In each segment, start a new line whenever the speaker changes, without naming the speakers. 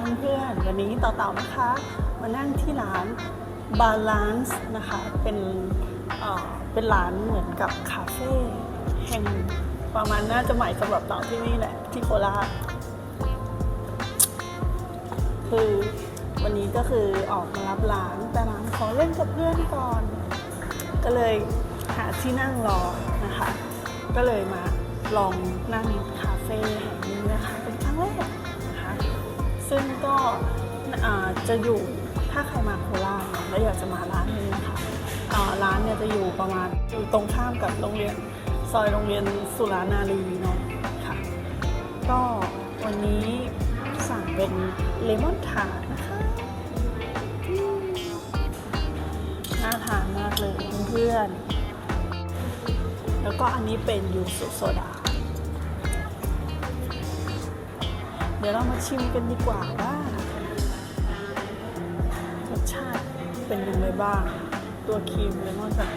เพื่อนๆวันนี้ต่อเต่านะคะ มานั่งที่ร้าน Balance นะคะ เป็นเป็นร้านเหมือนกับคาเฟ่แห่งประมาณน่าจะใหม่สำหรับเต่าที่นี่แหละ ที่โคราชคือวันนี้ก็คือออกมารับร้านแต่ร้านขอเล่นกับเพื่อนก่อน ก็เลยหาที่นั่งรอนะคะ ก็เลยมาลองนั่งคาเฟ่แห่งนี้นะคะ เป็นครั้งแรก ซึ่งก็จะอยู่ถ้าใครมาโคราชแล้วอยากจะมาร้านนี้นะคะอ่าร้านเนี่ยจะอยู่ประมาณอยู่ตรงข้ามกับโรงเรียนซอยโรงเรียนสุรานารีเนาะค่ะ ก็วันนี้สั่งเป็นเลมอนทาร์นะคะน่าทานมากเลยเพื่อน แล้วก็อันนี้เป็นยูสุโซดา เดี๋ยวเรามาชิมกันดีกว่าว่ารสชาติเป็นยังไงบ้าง ตัวครีมเลมอนแบบ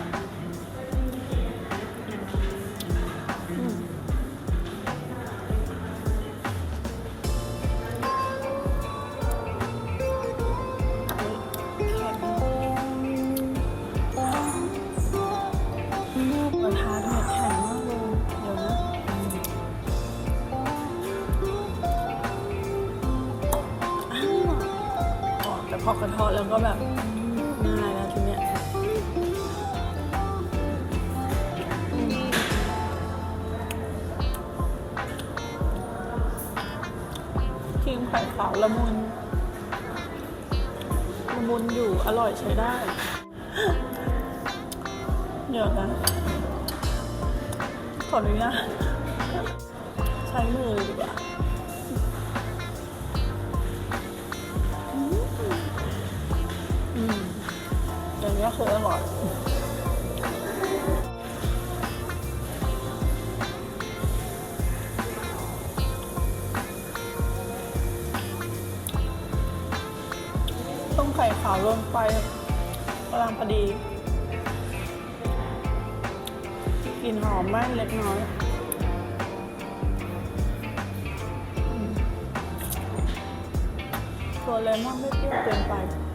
พอกระเทาะแล้วก็แบบง่ายแล้วทีเนี้ยครีมไข่ขาวละมุนละมุนอยู่อร่อยใช้ได้เดี๋ยวนะขออนุญาตใช้มือดีกว่า นี้คืออร่อยต้มไข่ขาวลงไปกำลังพอดี กลิ่นหอมมากเล็กน้อยตัวเลมอนไม่เปรี้ยวเกินไป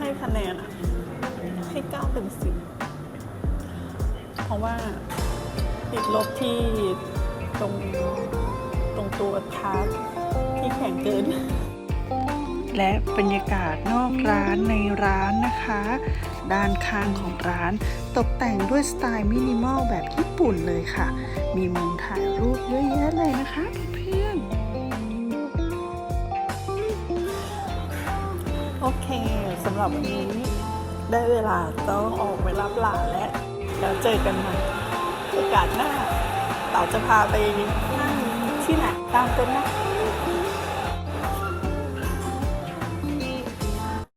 ให้คะแนนอะให้เก้าเต็มสิบเพราะว่าติดลบที่ตรงตรงตัวทาร์ตที่แข็งเกิน และบรรยากาศนอกร้านในร้านนะคะ ด้านข้างของร้านตกแต่งด้วยสไตล์มินิมอลแบบญี่ปุ่นเลยค่ะ มีมุมถ่ายรูปเยอะแยะเลยนะคะเพื่อนๆโอเคสำหรับวันนี้ ได้เวลาต้องออกไปรับหลานแล้ว แล้วเจอกันใหม่โอกาสหน้าเต๋าจะพาไปนั่งที่ไหนตามกันนะ